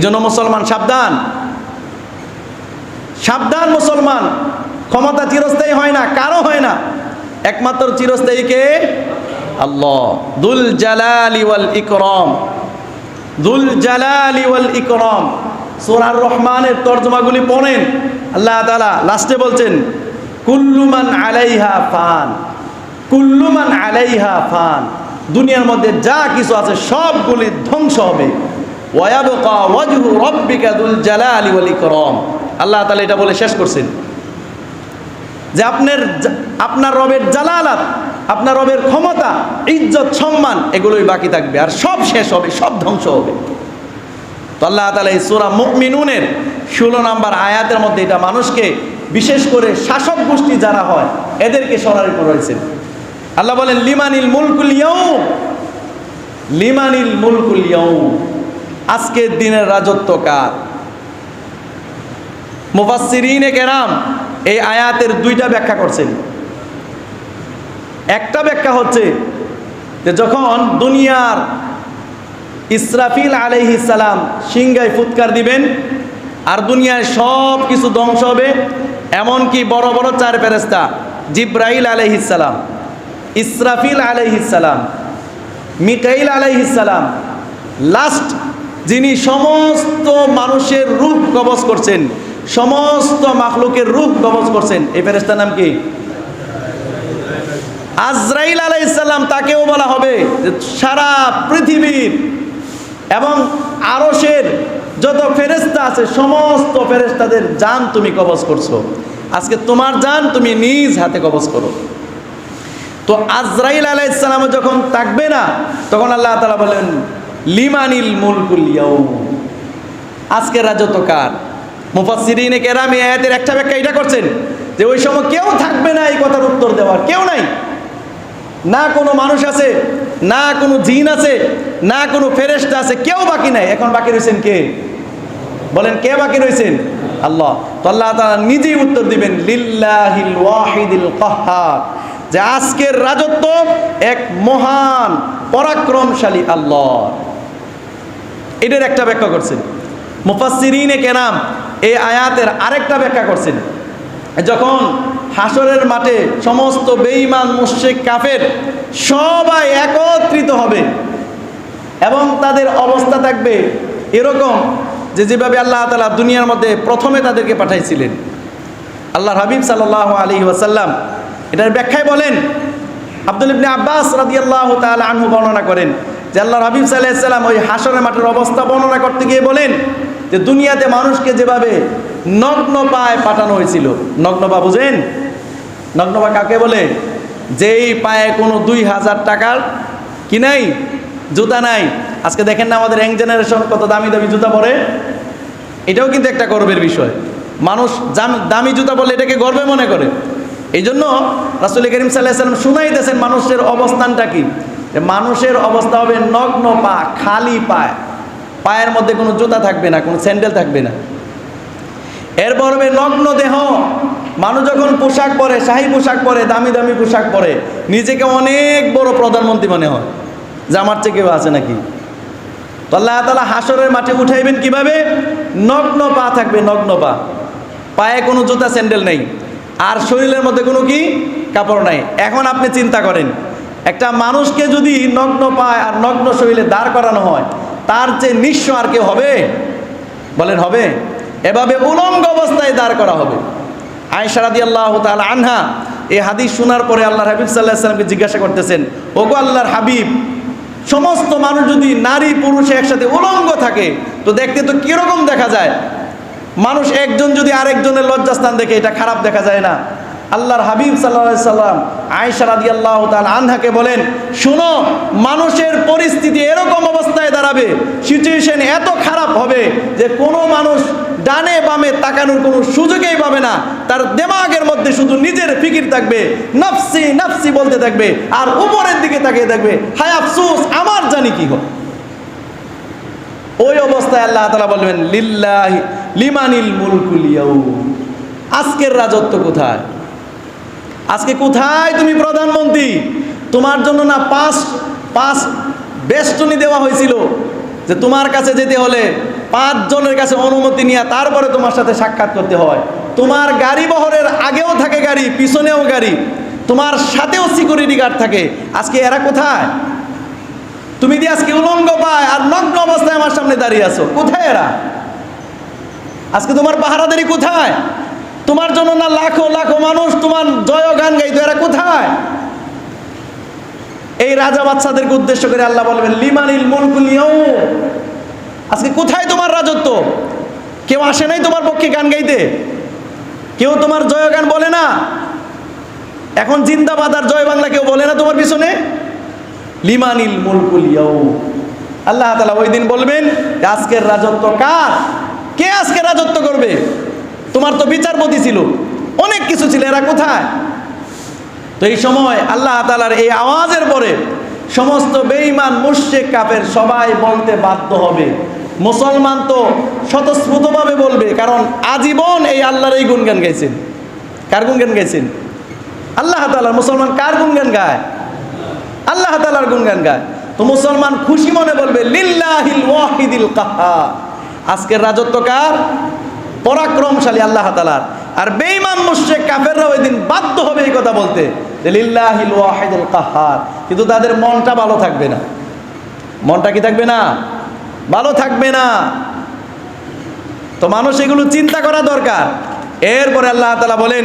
জন্য মুসলমান সাবধান। সাবধান মুসলমান। ক্ষমতা চিরস্থায়ী হয় না, কারও হয় না। একমাত্র চিরস্থায়ী কে? আল্লাহ। দুল জালালি ওয়াল ইকরম। দুল জালালি ওয়াল ইকরম। সোরার রহমানের তর্জমাগুলি পড়েন। আল্লাহ তাআলা লাস্টে বলছেন কুল্লুমান আলাইহা ফান। কুল্লুমান আলাইহা ফান। দুনিয়ার মধ্যে যা কিছু আছে সবগুলি ধ্বংস হবে। আল্লাহ তাআলা এটা বলে শেষ করছেন। যে আপনার আপনার রবের জালালাত, আপনার রবের ক্ষমতা, ইজ্জত, সম্মান, এগুলোই বাকি থাকবে। আর সব শেষ হবে, সব ধ্বংস হবে। তো আল্লাহ তালা এই সুরা মুকমিনুনের ষোলো নম্বর আয়াতের মধ্যে এটা মানুষকে বিশেষ করে শাসক গোষ্ঠী যারা হয়, এদেরকে সরারি করেছেন আল্লাহ বলেন, লিমানিল মুলকুল ইয়ৌ লিমানিল মুলকুল ইয়াউম। আজকের দিনের রাজত্ব কার? মুফাসসিরিনে কেরাম এই আয়াতের দুইটা ব্যাখ্যা করছেন। একটা ব্যাখ্যা হচ্ছে যে যখন দুনিয়ার ইসরাফিল আলাইহি সালাম সিংগায় ফুৎকার দিবেন, আর দুনিয়ায় সব কিছু ধ্বংস হবে, এমনকি বড় বড় চার ফেরেস্তা জিব্রাইল আলাইহিস সালাম, ইসরাফিল আলাইহিস সালাম, মিকাইল আলাইহিস সালাম, লাস্ট যিনি সমস্ত মানুষের রূপ কবজ করছেন, সমস্ত মাখলুকের রূপ কবজ করছেন, এই ফেরেস্তার নাম কি? আজরাইল আলাইসাল্লাম তাকেও বলা হবে সারা পৃথিবীর এবং আরশের যত ফেরেস্তা আছে, সমস্ত ফেরেস্তাদের জান তুমি কবজ করছ। আজকে তোমার জান তুমি নিজ হাতে কবজ করো। তো আজরাইল আলাইসাল্লাম যখন থাকবে না, তখন আল্লাহ তালা বলেন লিমানিল মুলকুল আজকের রাজত্ব কার? মুফাসসিরিনে কেরাম আয়াতের একটা ব্যাখ্যা এটা করছেন যে ওই সময় কেউ থাকবে না এই কথার উত্তর দেওয়ার, কেউ নাই। না কোনো মানুষ আছে, না কোনো জিন আছে, না কোনো ফেরেস্তা আছে, কেউ বাকি নাই। এখন বাকি রয়েছেন কে? বলেন, কে বাকি রয়েছেন? আল্লাহ। তো আল্লাহ তাআলা নিজেই উত্তর দিবেন, লিল্লাহিল ওয়াহিদিল কাহ্হার যে আজকের রাজত্ব এক মহান, পরাক্রমশালী আল্লাহ। এটার একটা ব্যাখ্যা করছেন। মুফাসসিরিনে কেরাম এই আয়াতের আরেকটা ব্যাখ্যা করছেন। যখন হাসরের মাঠে সমস্ত বেঈমান, মুশরিক, কাফের সবাই একত্রিত হবে এবং তাদের অবস্থা থাকবে এরকম যে যেভাবে আল্লাহ তালা দুনিয়ার মধ্যে প্রথমে তাদেরকে পাঠাইছিলেন। আল্লাহ হাবিব সাল্লাহ আলী ওয়াসাল্লাম এটার ব্যাখ্যায় বলেন, আব্দুল ইবনে আব্বাস রাদিয়াল্লাহ তাআলা আনহু বর্ণনা করেন আল্লাহ হাবিব সাল্লাহ সাল্লাম ওই হাসরের মাঠের অবস্থা বর্ণনা করতে গিয়ে বলেন যে দুনিয়াতে মানুষকে যেভাবে নগ্ন পায়ে পাঠানো হয়েছিল, নগ্ন পা বুঝেন? নগ্ন পা কাকে বলে? যেই পায়ে কোনো দুই হাজার টাকার কি নাই? জুতা নাই। আজকে দেখেন না আমাদের ইয়াং জেনারেশন কত দামি দামি জুতা পরে? এটাও কিন্তু একটা গর্বের বিষয়। মানুষ দামি জুতা বলে এটাকে গর্বে মনে করে। এই জন্য রাসুল করিম সাল্লাহ সাল্লাম শুনাইতেছেন মানুষের অবস্থানটা কি? মানুষের অবস্থা হবে নগ্ন পা, খালি পায়। পায়ের মধ্যে কোনো জুতা থাকবে না, কোনো স্যান্ডেল থাকবে না। এরপর হবে নগ্ন দেহ। মানুষ যখন পোশাক পরে, শাহী পোশাক পরে, দামি দামি পোশাক পরে, নিজেকে অনেক বড় প্রধানমন্ত্রী মনে হয়। যে আমার চেয়ে কেউ আছে নাকি? তো আল্লাহ তালা হাসরের মাঠে উঠাইবেন কীভাবে? নগ্ন পা থাকবে, নগ্ন পা। পায়ে কোনো জুতা, স্যান্ডেল নেই। আর শরীরের মধ্যে কোনো কি? কাপড় নাই। এখন আপনি চিন্তা করেন একটা মানুষকে যদি নগ্ন পায় আর নগ্ন শরীরে দাঁড় করানো হয়, তার চেয়ে নিঃস্ব আর কেউ হবে? বলেন, হবে। এভাবে উলঙ্গ অবস্থায় দাঁড় করা হবে। আয়সারাদি আল্লাহ তাল আনহা এই হাদিস শোনার পরে আল্লাহ হাবিব সাল্লাহ সাল্লামকে জিজ্ঞাসা করতেছেন, ওগো আল্লাহর হাবিব, সমস্ত মানুষ যদি নারী পুরুষে একসাথে উলঙ্গ থাকে, তো দেখতে তো কীরকম দেখা যায়? মানুষ একজন যদি আরেকজনের লজ্জাস্থান দেখে, এটা খারাপ দেখা যায় না। আল্লাহর হাবিব সাল্লাহ সাল্লাম আয়সা রাদি আল্লাহ আনহাকে বলেন, শুনো, মানুষের পরিস্থিতি এরকম অবস্থায় দাঁড়াবে সিচুয়েশন এত খারাপ হবে যে কোনো মানুষ ডানে বামে তাকানোর কোনো সুযোগেই পাবে না। তার দেমাগের মধ্যে শুধু নিজের ফিকির থাকবে, নফসি নফসি বলতে থাকবে, আর উপরের দিকে তাকিয়ে থাকবে, হায় আফসোস, আমার জানি কি হয় ওই অবস্থায় আল্লাহ তালা বলবেন, লিল্লাহি, লিমানিল মুলকুল ইয়াউম। আজকের রাজত্ব কোথায়? আজকে কোথায় তুমি প্রধানমন্ত্রী? তোমার জন্য না পাঁচ পাঁচ বেষ্টনী দেওয়া হয়েছিল যে তোমার কাছে যেতে হলে পাঁচ জনের কাছে অনুমতি নিয়ে তারপরে তোমার সাথে সাক্ষাৎ করতে হয়। তোমার গাড়ি বহরের আগেও থাকে গাড়ি, পিছনেও গাড়ি। তোমার সাথেও সিকিউরিটি গার্ড থাকে। আজকে এরা কোথায়? তুমি দিয়ে আজকে উলঙ্গ পায় আর নগ্ন অবস্থায় আমার সামনে দাঁড়িয়ে আছো, কোথায় এরা? আজকে তোমার পাহারাদারি কোথায়? তোমার জন্য না লাখো লাখো মানুষ তোমার জয় গান গাইতো, এরা কোথায়? এই রাজা বাচ্চাদেরকে উদ্দেশ্য করে আল্লাহ বলবেন, লিমানিল মুলকুল। আজকে কোথায় তোমার রাজত্ব? কেউ আসে নাই তোমার পক্ষে গান গাইতে? কেউ তোমার জয় গান বলে না? এখন জিন্দাবাদ আর জয় বাংলা কেউ বলে না তোমার পিছনে? লিমানিল মুলকুল। আল্লাহ তালা ওই দিন বলবেন, আজকের রাজত্ব কার? কে আজকে রাজত্ব করবে? তোমার তো বিচারপতি ছিল। অনেক কিছু ছিল, এরা কোথায়? তো এই সময় আল্লাহ তালার এই আওয়াজের পরে সমস্ত বেঈমান মুর্শেক কাপের সবাই বলতে বাধ্য হবে। মুসলমান তো স্বতঃস্ফূর্তভাবে বলবে, কারণ আজীবন এই আল্লাহর এই গুণগান গাইছেন। কার গুণগান গাইছেন? আল্লাহ তালার মুসলমান কার গুণগান গায়? আল্লাহ তালার গুণগান গায়। তো মুসলমান খুশি মনে বলবে, লিল্লাহিল ওয়াহিদিল কাহ্হার আজকের রাজত্ব কার? পরাক্রমশালী আল্লাহ তালার আর বেঈমান মুশরিক কাফেররা ওই দিন বাধ্য হবে এই কথা বলতে যে লিল্লাহিল ওয়াহিদুল কাহ্হার কিন্তু তাদের মনটা ভালো থাকবে না। মনটা কি থাকবে না? ভালো থাকবে না। তো মানুষ এগুলো চিন্তা করা দরকার। এরপরে আল্লাহ তালা বলেন,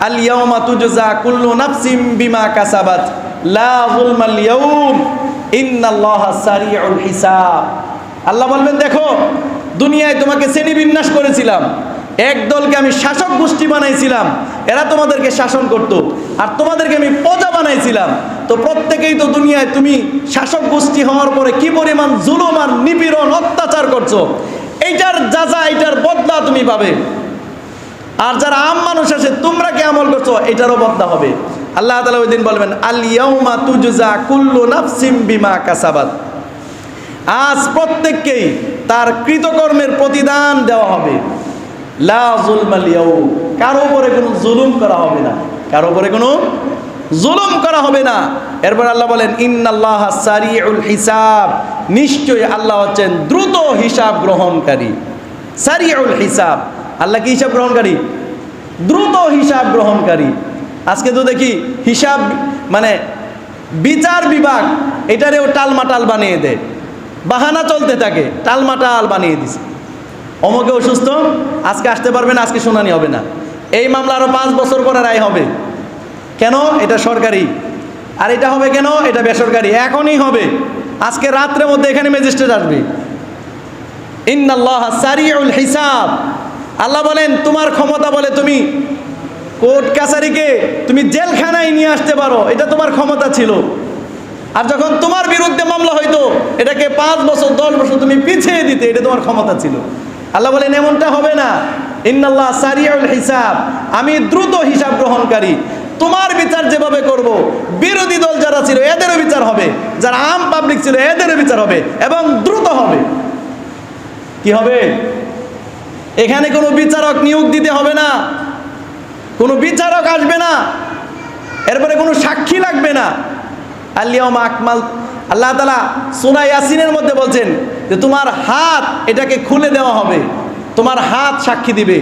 আল ইয়াউমা তুজজা কুল্লু নাফসিম বিমা কাসাবাত, লা যুলমাল ইয়াউম, ইন্নাল্লাহা সারিউল হিসাব। আল্লাহ বলবেন, দেখো দুনিয়ায় তোমাকে শ্রেণি বিন্যাস করেছিলাম। এক দলকে আমি শাসক গোষ্ঠী বানাইছিলাম। এরা তোমাদেরকে শাসন করত। আর তোমাদেরকে আমি প্রজা বানাইছিলাম। তো প্রত্যেকেই তো দুনিয়ায় তুমি শাসক গোষ্ঠী হওয়ার পরে কি পরিমাণ জুলুম আর নিপীড়ন অত্যাচার করছ? এইটার যাজা, এইটার বদলা তুমি পাবে। আর যারা আম মানুষ আছে, তোমরা কি আমল করছ? এটারও বদলা হবে। আল্লাহ তালা ওই দিন বলবেন আলিয়াউমা তুজা কুল্লু নাফসিম বিমা কাসাবাত। আজ প্রত্যেককেই তার কৃতকর্মের প্রতিদান দেওয়া হবে। লা জুলমাল ইয়াউম। কারও উপরে কোনো জুলুম করা হবে না। কারও উপরে কোনো জুলুম করা হবে না। এরপর আল্লাহ বলেন, ইন্নাল্লাহ সারিউল হিসাব। নিশ্চয়ই আল্লাহ হচ্ছেন দ্রুত হিসাব গ্রহণকারী। সারিউল হিসাব। আল্লাহ কি হিসাব গ্রহণকারী? দ্রুত হিসাব গ্রহণকারী। আজকে তো দেখি হিসাব মানে বিচার বিভাগ, এটারেও টালমাটাল বানিয়ে দেয়। বাহানা চলতে থাকে টালমাটাল বানিয়ে দিছে। অমুকে অসুস্থ, আজকে আসতে পারবে না, আজকে শুনানি হবে না। এই মামলা আরও পাঁচ বছর পরে রায় হবে। কেন? এটা সরকারি। আর এটা হবে কেন? এটা বেসরকারি। এখনই হবে। আজকে রাত্রের মধ্যে এখানে ম্যাজিস্ট্রেট আসবে। ইন্নাল্লাহ হিসাব। আল্লাহ বলেন, তোমার ক্ষমতা বলে তুমি কোর্ট কাছারিকে তুমি জেলখানায় নিয়ে আসতে পারো। এটা তোমার ক্ষমতা ছিল। আর যখন তোমার বিরুদ্ধে মামলা হইতো, এটাকে পাঁচ বছর, দশ বছর তুমি পিছিয়ে দিতে, এটা তোমার ক্ষমতা ছিল। আল্লাহ বলেন, এমনটা হবে না। ইন্নাল্লাহ সারিউল হিসাব। আমি দ্রুত হিসাব গ্রহণকারী। তোমার বিচার যেভাবে করব, বিরোধী দল যারা ছিল, এদেরও বিচার হবে। যারা আম পাবলিক ছিল, এদেরও বিচার হবে এবং দ্রুত হবে। কি হবে? এখানে কোনো বিচারক নিয়োগ দিতে হবে না। কোনো বিচারক আসবে না। এরপরে কোনো সাক্ষী লাগবে না। আল্লিয়ম আকমাল, আল্লাহ তালা সোনা ইয়াসিনের মধ্যে বলছেন যে তোমার হাত এটাকে খুলে দেওয়া হবে। তোমার হাত সাক্ষী দিবে,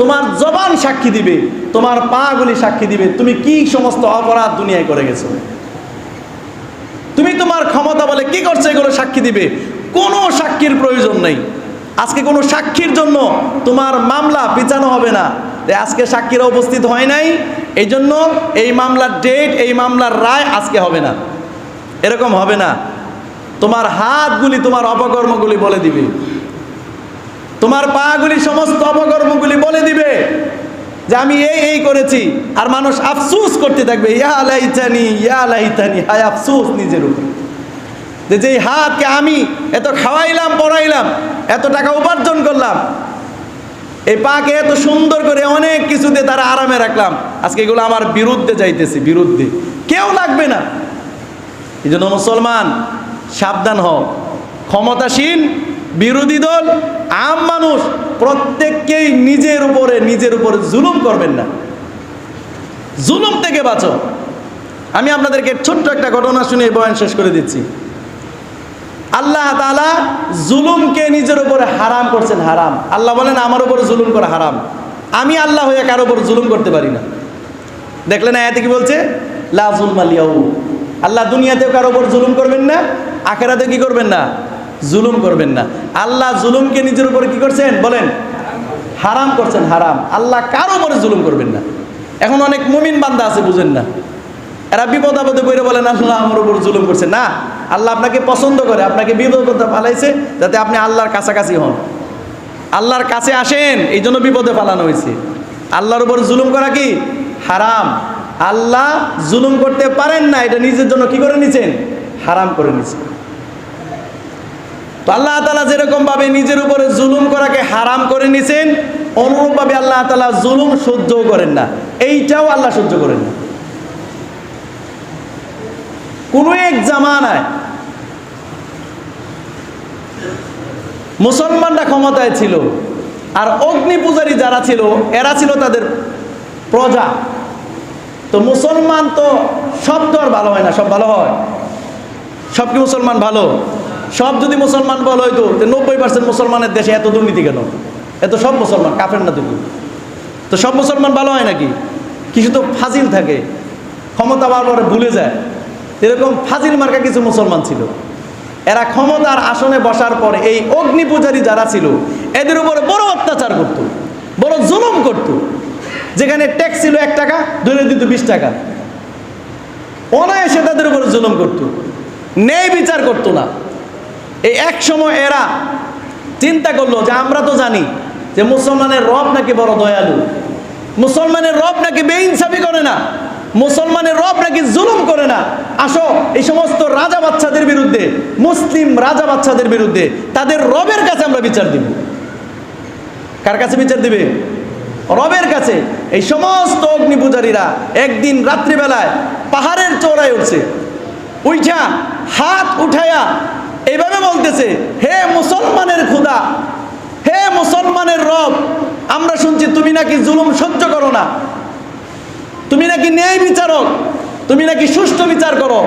তোমার জবান সাক্ষী দিবে, তোমার পাগুলি সাক্ষী দিবে। তুমি কি সমস্ত অপরাধ দুনিয়ায় করে গেছো? তুমি তোমার ক্ষমতা বলে কি করছ এগুলো সাক্ষী দিবে? কোনো সাক্ষীর প্রয়োজন নেই। আজকে কোনো সাক্ষীর জন্য তোমার মামলা পিছানো হবে না। আজকে সাক্ষীরা উপস্থিত হয় নাই এই জন্য এই মামলার ডেট এই মামলার রায় আজকে হবে না। এরকম হবে না। তোমার হাতগুলি তোমার অপকর্মগুলি বলে দিবে। তোমার পাগুলি সমস্ত অপকর্মগুলি বলে দিবে যে আমি এই এই করেছি। আর মানুষ আফসুস করতে থাকবে, ইয়া লাইতানি, ইয়া আফসুস নিজের উপর। যে যেই হাতকে আমি এত খাওয়াইলাম, পড়াইলাম, এত টাকা উপার্জন করলাম, এই পাকে এত সুন্দর করে অনেক কিছুতে তারা আরামে রাখলাম, আজকে এগুলো আমার বিরুদ্ধে যাইতেছি, বিরুদ্ধে। কেউ লাগবে না। এই জন্য মুসলমান, সাবধান হও। ক্ষমতাসীন, বিরোধী দল, আম মানুষ, প্রত্যেককেই নিজের উপরে নিজের উপরে জুলুম করবেন না। জুলুম থেকে বাঁচো। আমি আপনাদেরকে ছোট্ট একটা ঘটনা শুনে বয়ান শেষ করে দিচ্ছি। আল্লাহ তালা জুলুমকে নিজের উপরে হারাম করছেন, হারাম। আল্লাহ বলেন, আমার উপরে জুলুম করা হারাম। আমি আল্লাহ হয়ে কারও উপর জুলুম করতে পারি না। দেখলেন আয়াতে কি বলছে? লা জুলমা লিয়াউ আল্লাহ দুনিয়াতেও কারও উপর জুলুম করবেন না আখেরাতে কি করবেন না? জুলুম করবেন না। আল্লাহ জুলুমকে নিজের উপরে কি করছেন? বলেন, হারাম করছেন, হারাম। আল্লাহ কারও উপরে জুলুম করবেন না। এখন অনেক মুমিন বান্দা আছে, বুঝেন না। এরা বিপদ আপদে বইরে বলেন আল্লাহ আমার উপর জুলুম করছে। না, আল্লাহ আপনাকে পছন্দ করে, আপনাকে বিপদ ফালাইছে যাতে আপনি আল্লাহর কাছাকাছি হন। আল্লাহর কাছে আসেন এই জন্য বিপদে ফালানো হয়েছে। আল্লাহর উপর জুলুম করা কি? হারাম। আল্লাহ জুলুম করতে পারেন না, এটা নিজের জন্য কি করে নিছেন? হারাম করে নিছেন। তো আল্লাহ তালা যেরকম ভাবে নিজের উপরে জুলুম করাকে হারাম করে নিছেন, অনুরূপভাবে আল্লাহ তালা জুলুম সহ্যও করেন না। এইটাও আল্লাহ সহ্য করেন না। কোনো এক জামানায় মুসলমানরা ক্ষমতায় ছিল, আর অগ্নি পূজারী যারা ছিল, এরা ছিল তাদের প্রজা। তো মুসলমান তো সব তো আর ভালো হয় না, সব ভালো হয়। সব কি মুসলমান ভালো? সব যদি মুসলমান ভালো হইতো, তো নব্বই পার্সেন্ট মুসলমানের দেশে এত দুর্নীতি কেন? এত সব মুসলমান, কাফের না তুমি তো সব মুসলমান ভালো হয় নাকি? কিছু তো ফাজিল থাকে। ক্ষমতা বারবার ভুলে যায়। এরকম ফাজিল মার্কা কিছু মুসলমান ছিল। এরা ক্ষমতার আসনে বসার পরে এই অগ্নি পূজারী যারা ছিল, এদের উপরে বড় অত্যাচার করত, বড় জুলুম করত। যেখানে ট্যাক্স ছিল এক টাকা ধরে দিত বিশ টাকা। অনায়াসে তাদের উপরে জুলুম করত। ন্যায় বিচার করতো না। এই এক সময় এরা চিন্তা করল যে আমরা তো জানি যে মুসলমানের রব নাকি বড় দয়ালু। মুসলমানের রব নাকি বেইনসাফি করে না। মুসলমানের রব নাকি জুলুম করে না। আসো, এই সমস্ত রাজা বাচ্চাদের বিরুদ্ধে, মুসলিম রাজা বাচ্চাদের বিরুদ্ধে তাদের রবের কাছে আমরা বিচার দিব। কার কাছে বিচার দিবে? রবের কাছে এই সমস্ত অগ্নি পূজারীরা একদিন রাত্রিবেলায় পাহাড়ের চৌড়ায় উঠছে। উইঠা হাত উঠায়া এইভাবে বলতেছে, হে মুসলমানের খুদা হে মুসলমানের রব, আমরা শুনছি তুমি নাকি জুলুম সহ্য করো না। তুমি নাকি ন্যায় বিচারক, তুমি নাকি সুষ্ঠু বিচার করো।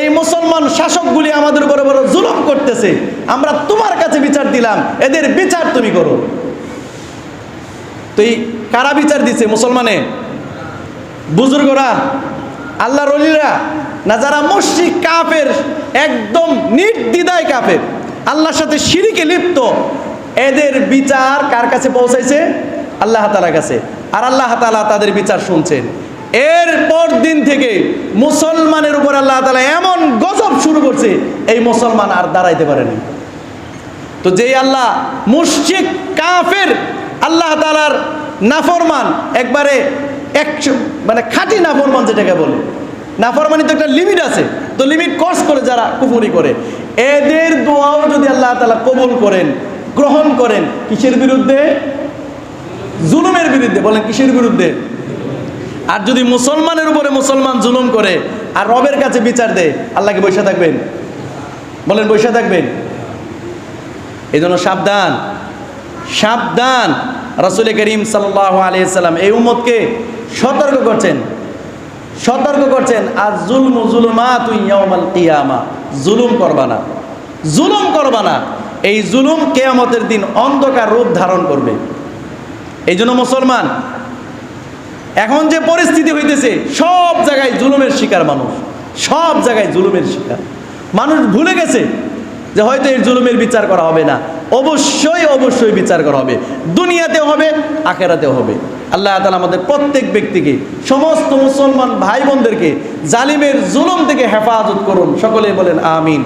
এই মুসলমান শাসকগুলি আমাদের উপরে বড় জুলুম করতেছে। আমরা তোমার কাছে বিচার দিলাম, এদের বিচার তুমি করো। তো এই কারা বিচার দিছে মুসলমানে? বুজুর্গরা আল্লাহ রলিরা না যারা মুশরিক, কাফের, একদম নির্দ্বিধায় কাফের, আল্লাহর সাথে সিঁড়িকে লিপ্ত, এদের বিচার কার কাছে পৌঁছাইছে? আল্লাহ তালার কাছে। আর আল্লাহ তালা তাদের বিচার শুনছেন। এর পর দিন থেকে মুসলমানের উপর আল্লাহ তালা এমন গজব শুরু করছে, এই মুসলমান আর দাঁড়াইতে পারেনি। তো যেই আল্লাহ মুশিক কাফের আল্লাহ তালার নাফরমান, একবারে একশো মানে খাঁটি নাফরমান যেটাকে বলে। নাফরমানি তো একটা লিমিট আছে। তো লিমিট ক্রস করে যারা কুফুরি করে। এদের দোয়াও যদি আল্লাহ তালা কবুল করেন, গ্রহণ করেন, কিসের বিরুদ্ধে? জুলুমের বিরুদ্ধে। বলেন, কিসের বিরুদ্ধে? আর যদি মুসলমানের উপরে মুসলমান জুলুম করে, আর রবের কাছে বিচার দেয় আল্লাহকে বৈশা থাকবেন? বলেন বৈশা থাকবেন? এই জন্য সাবধান সাবধান। রসুল করিম সাল্লাহ আলিয়াল্লাম এই উম্মতকে সতর্ক করছেন। সতর্ক করছেন আর জুলম জুলমা তুই ইয়ামাল কিয়ামা। জুলুম করবা না। জুলুম করবা না। এই জুলুম কেয়ামতের দিন অন্ধকার রূপ ধারণ করবে। এই জন্য মুসলমান, এখন যে পরিস্থিতি হইতেছে, সব জায়গায় জুলুমের শিকার মানুষ। সব জায়গায় জুলুমের শিকার। মানুষ ভুলে গেছে যে হয়তো এই জুলুমের বিচার করা হবে না। অবশ্যই অবশ্যই বিচার করা হবে। দুনিয়াতেও হবে, আখেরাতেও হবে। আল্লাহ তালা আমাদের প্রত্যেক ব্যক্তিকে, সমস্ত মুসলমান ভাই বোনদেরকে জালিমের জুলুম থেকে হেফাজত করুন। সকলে বলেন, আমিন।